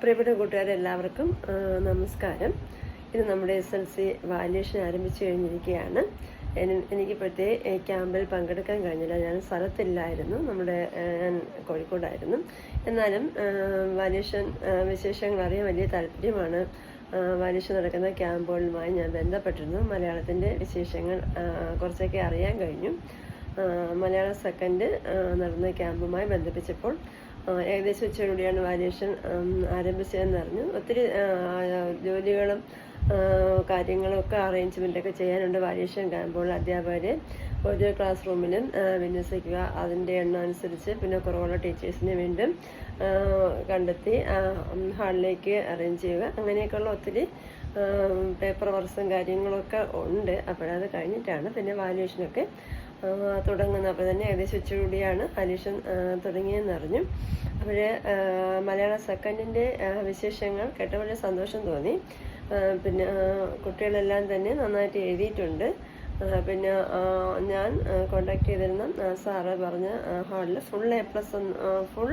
പ്രിയപ്പെട്ട കൂട്ടുകാരെ എല്ലാവർക്കും നമസ്കാരം. ഇത് നമ്മുടെ എസ് എൽ സി വാല്യേഷൻ ആരംഭിച്ചു കഴിഞ്ഞിരിക്കുകയാണ്. എനിക്ക് ഇപ്പോഴത്തെ ക്യാമ്പിൽ പങ്കെടുക്കാൻ കഴിഞ്ഞില്ല. ഞാൻ സ്ഥലത്തില്ലായിരുന്നു. നമ്മുടെ ഞാൻ കോഴിക്കോടായിരുന്നു. എന്നാലും വാല്യേഷൻ വിശേഷങ്ങൾ അറിയാൻ വലിയ താല്പര്യമാണ്. വാല്യേഷൻ നടക്കുന്ന ക്യാമ്പുകളുമായി ഞാൻ ബന്ധപ്പെട്ടിരുന്നു. മലയാളത്തിന്റെ വിശേഷങ്ങൾ കുറച്ചൊക്കെ അറിയാൻ കഴിഞ്ഞു. മലയാള സെക്കൻഡ് നടന്ന ക്യാമ്പുമായി ബന്ധിപ്പിച്ചപ്പോൾ ഏകദേശം ഉച്ചയോടുകൂടിയാണ് വാല്യുവേഷൻ ആരംഭിച്ചതെന്ന് പറഞ്ഞു ഒത്തിരി ജോലികളും കാര്യങ്ങളൊക്കെ കാര്യങ്ങളും ഒക്കെ അറേഞ്ച്മെന്റ് ഒക്കെ ചെയ്യാനുണ്ട് വാല്യുവേഷൻ കാണുമ്പോൾ അധ്യാപകരെ. ഓരോ ക്ലാസ് റൂമിലും വിന്യസിക്കുക അതിന്റെ എണ്ണം അനുസരിച്ച് പിന്നെ കുറവുള്ള ടീച്ചേഴ്സിനെ വീണ്ടും കണ്ടെത്തി ഹാളിലേക്ക് അറേഞ്ച് ചെയ്യുക. അങ്ങനെയൊക്കെയുള്ള ഒത്തിരി പേപ്പർ വർക്ക്സും കാര്യങ്ങളൊക്കെ ഉണ്ട്. അപ്പോഴത് കഴിഞ്ഞിട്ടാണ് പിന്നെ വാല്യുവേഷനൊക്കെ തുടങ്ങുന്നത് അപ്പോൾ തന്നെ ഏകദേശം ഉച്ചകൂടിയാണ് അലീഷൻ തുടങ്ങിയെന്ന് അറിഞ്ഞു. അപ്പോൾ മലയാള സെക്കൻഡിന്റെ വിശേഷങ്ങൾ കേട്ടവരെ സന്തോഷം തോന്നി. പിന്നെ കുട്ടികളെല്ലാം തന്നെ നന്നായിട്ട് എഴുതിയിട്ടുണ്ട്. പിന്നെ ഞാൻ കോണ്ടാക്ട് ചെയ്തിരുന്ന സാറ് പറഞ്ഞ ഹാളിൽ full A plus full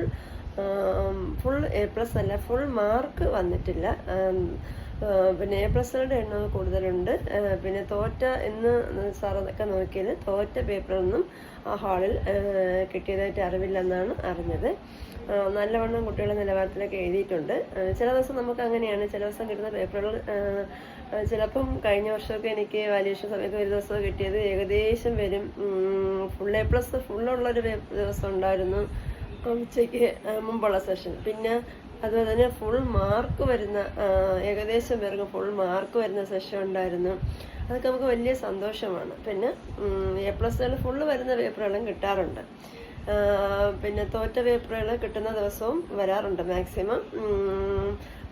full A plus അല്ല ഫുൾ മാർക്ക് വന്നിട്ടില്ല. പിന്നെ എ പ്ലസുകളുടെ എണ്ണം കൂടുതലുണ്ട്. പിന്നെ തോറ്റ എന്ന് സാറൊക്കെ നോക്കിയത് തോറ്റ പേപ്പറൊന്നും ആ ഹാളിൽ കിട്ടിയതായിട്ട് അറിവില്ലെന്നാണ് അറിഞ്ഞത്. നല്ലവണ്ണം കുട്ടികളെ നിലവാരത്തിലൊക്കെ എഴുതിയിട്ടുണ്ട്. ചില ദിവസം നമുക്ക് അങ്ങനെയാണ്. ചില ദിവസം കിട്ടുന്ന പേപ്പറുകൾ ചിലപ്പം കഴിഞ്ഞ വർഷമൊക്കെ എനിക്ക് വാല്യുവേഷൻ സമയത്ത് ഒരു ദിവസം കിട്ടിയത് ഏകദേശം വരും. ഫുൾ എ പ്ലസ് ഫുള്ളുള്ളൊരു ദിവസം ഉണ്ടായിരുന്നു. ഉച്ചയ്ക്ക് മുമ്പുള്ള സെഷൻ പിന്നെ അതുപോലെ തന്നെ ഫുൾ മാർക്ക് വരുന്ന ഏകദേശം പേർക്ക് ഫുൾ മാർക്ക് വരുന്ന സെഷൻ ഉണ്ടായിരുന്നു. അതൊക്കെ നമുക്ക് വലിയ സന്തോഷമാണ്. പിന്നെ എ പ്ലസ് എല്ലാം ഫുള്ള് വരുന്ന പേപ്പറുകളും കിട്ടാറുണ്ട്. പിന്നെ തോറ്റ പേപ്പറുകൾ കിട്ടുന്ന ദിവസവും വരാറുണ്ട് മാക്സിമം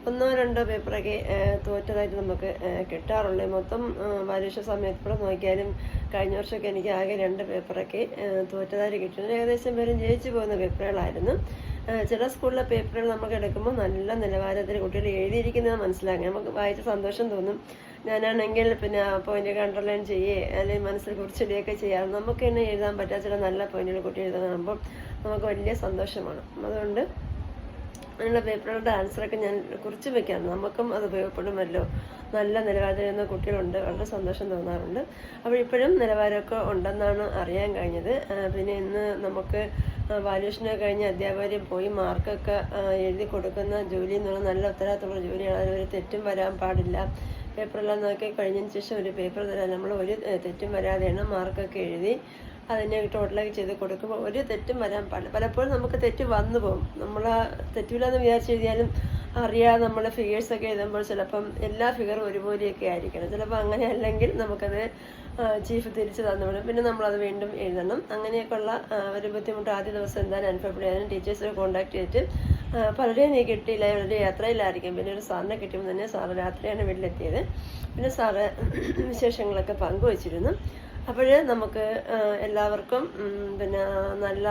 ഒന്നോ രണ്ടോ പേപ്പറൊക്കെ തോറ്റതായിട്ട് നമുക്ക് കിട്ടാറുള്ളൂ മൊത്തം പരീക്ഷ സമയത്ത് നോക്കിയാലും കഴിഞ്ഞ വർഷമൊക്കെ എനിക്ക് ആകെ രണ്ട് പേപ്പറൊക്കെ തോറ്റതായിട്ട് കിട്ടുന്നത് ഏകദേശം പേരും ജയിച്ചു പോകുന്ന പേപ്പറുകളായിരുന്നു. ചില സ്കൂളിലെ പേപ്പറുകൾ നമുക്ക് എടുക്കുമ്പോൾ നല്ല നിലവാരത്തിൽ കുട്ടികൾ എഴുതിയിരിക്കുന്നത് മനസ്സിലാക്കാം നമുക്ക് വായിച്ച സന്തോഷം തോന്നും. ഞാനാണെങ്കിൽ പിന്നെ പോയിന്റൊക്കെ അണ്ടർലൈൻ ചെയ്യേ അല്ലെങ്കിൽ മനസ്സിൽ കുറിച്ചിടുകയൊക്കെ ചെയ്യാം നമുക്ക് തന്നെ എഴുതാൻ പറ്റാത്ത ചില നല്ല പോയിന്റുകൾ കുട്ടി എഴുതാൻ കാണുമ്പോൾ നമുക്ക് വലിയ സന്തോഷമാണ്. അതുകൊണ്ട് അങ്ങനെയുള്ള പേപ്പറുകളുടെ ആൻസറൊക്കെ ഞാൻ കുറിച്ച് വെക്കാം നമുക്കും അത് ഉപയോഗപ്പെടുമല്ലോ. നല്ല നിലവാരത്തിലിരുന്ന കുട്ടികളുണ്ട്. വളരെ സന്തോഷം തോന്നാറുണ്ട്. അപ്പോൾ ഇപ്പോഴും നിലവാരമൊക്കെ ഉണ്ടെന്നാണ് അറിയാൻ കഴിഞ്ഞത്. പിന്നെ ഇന്ന് നമുക്ക് വാല്യൂഷനെ കഴിഞ്ഞ് അധ്യാപകരെ പോയി മാർക്കൊക്കെ എഴുതി കൊടുക്കുന്ന ജോലി എന്നുള്ള നല്ല ഉത്തരവാദിത്തമുള്ള ജോലിയാണ്. അതിലൊരു തെറ്റും വരാൻ പാടില്ല. പേപ്പറെല്ലാം നോക്കി കഴിഞ്ഞതിന് ശേഷം ഒരു പേപ്പർ തരാൻ നമ്മൾ ഒരു തെറ്റും വരാതെയാണ് മാർക്കൊക്കെ എഴുതി അതിനെ ടോട്ടലാക്കി ചെയ്ത് കൊടുക്കുമ്പോൾ ഒരു തെറ്റും വരാൻ പാടില്ല. പലപ്പോഴും നമുക്ക് തെറ്റ് വന്നു പോകും. നമ്മൾ തെറ്റില്ലാന്ന് വിചാരിച്ച് എഴുതിയാലും അറിയാതെ നമ്മൾ ഫിഗേഴ്സൊക്കെ എഴുതുമ്പോൾ ചിലപ്പം എല്ലാ ഫിഗറും ഒരുപോലെയൊക്കെ ആയിരിക്കണം. ചിലപ്പോൾ അങ്ങനെ അല്ലെങ്കിൽ നമുക്കത് ചീഫ് തിരിച്ച് തന്നുവിടും പിന്നെ നമ്മളത് വീണ്ടും എഴുതണം. അങ്ങനെയൊക്കെയുള്ള ഒരു ബുദ്ധിമുട്ട് ആദ്യ ദിവസം എന്താണ് അനുഭവപ്പെടുകയാലും ടീച്ചേഴ്സിനെ കോൺടാക്ട് ചെയ്തിട്ട് പലരെയും നീ കിട്ടിയില്ല. ഇവരുടെ യാത്രയിലായിരിക്കും. പിന്നെ ഒരു സാറിനെ കിട്ടിയപ്പോൾ തന്നെ സാറ് രാത്രിയാണ് വീട്ടിലെത്തിയത്. പിന്നെ സാറ് വിശേഷങ്ങളൊക്കെ പങ്കുവച്ചിരുന്നു. അപ്പോൾ നമുക്ക് എല്ലാവർക്കും പിന്നെ നല്ല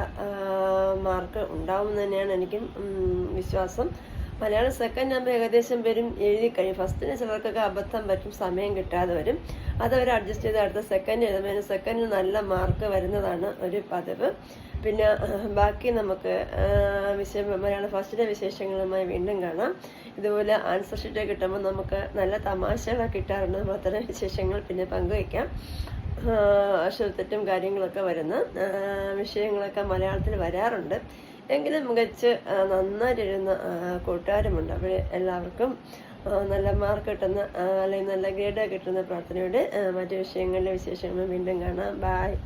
മാർക്ക് ഉണ്ടാവും തന്നെയാണ് എനിക്കും വിശ്വാസം. മലയാളം സെക്കൻഡ് ആകുമ്പോൾ ഏകദേശം വരും എഴുതി കഴിയും. ഫസ്റ്റിന് ചിലർക്കൊക്കെ അബദ്ധം പറ്റും സമയം കിട്ടാതെ വരും. അതവർ അഡ്ജസ്റ്റ് ചെയ്ത് അടുത്ത സെക്കൻഡ് എഴുതുമ്പോൾ സെക്കൻഡിൽ നല്ല മാർക്ക് വരുന്നതാണ് ഒരു പതിവ്. പിന്നെ ബാക്കി നമുക്ക് ആ, മലയാള ഫസ്റ്റിലെ വിശേഷങ്ങളുമായി വീണ്ടും കാണാം. ഇതുപോലെ ആൻസർ ഷീറ്റ് കിട്ടുമ്പോൾ നമുക്ക് നല്ല തമാശകൾ കിട്ടാറുണ്ട്. അത്തരം വിശേഷങ്ങൾ പിന്നെ പങ്കുവയ്ക്കാം. അക്ഷരത്തെറ്റും കാര്യങ്ങളൊക്കെ വരുന്ന വിഷയങ്ങളൊക്കെ മലയാളത്തിൽ വരാറുണ്ട്. എങ്കിലും മികച്ച് നന്നായി എഴുതുന്ന കൂട്ടുകാരുമുണ്ട്. അപ്പോൾ എല്ലാവർക്കും നല്ല മാർക്ക് കിട്ടുന്ന അല്ലെങ്കിൽ നല്ല ഗ്രേഡ് കിട്ടുന്ന പ്രാർത്ഥനയോടെ മറ്റു വിഷയങ്ങളിലെ വിശേഷങ്ങൾ വീണ്ടും കാണാം. ബായ്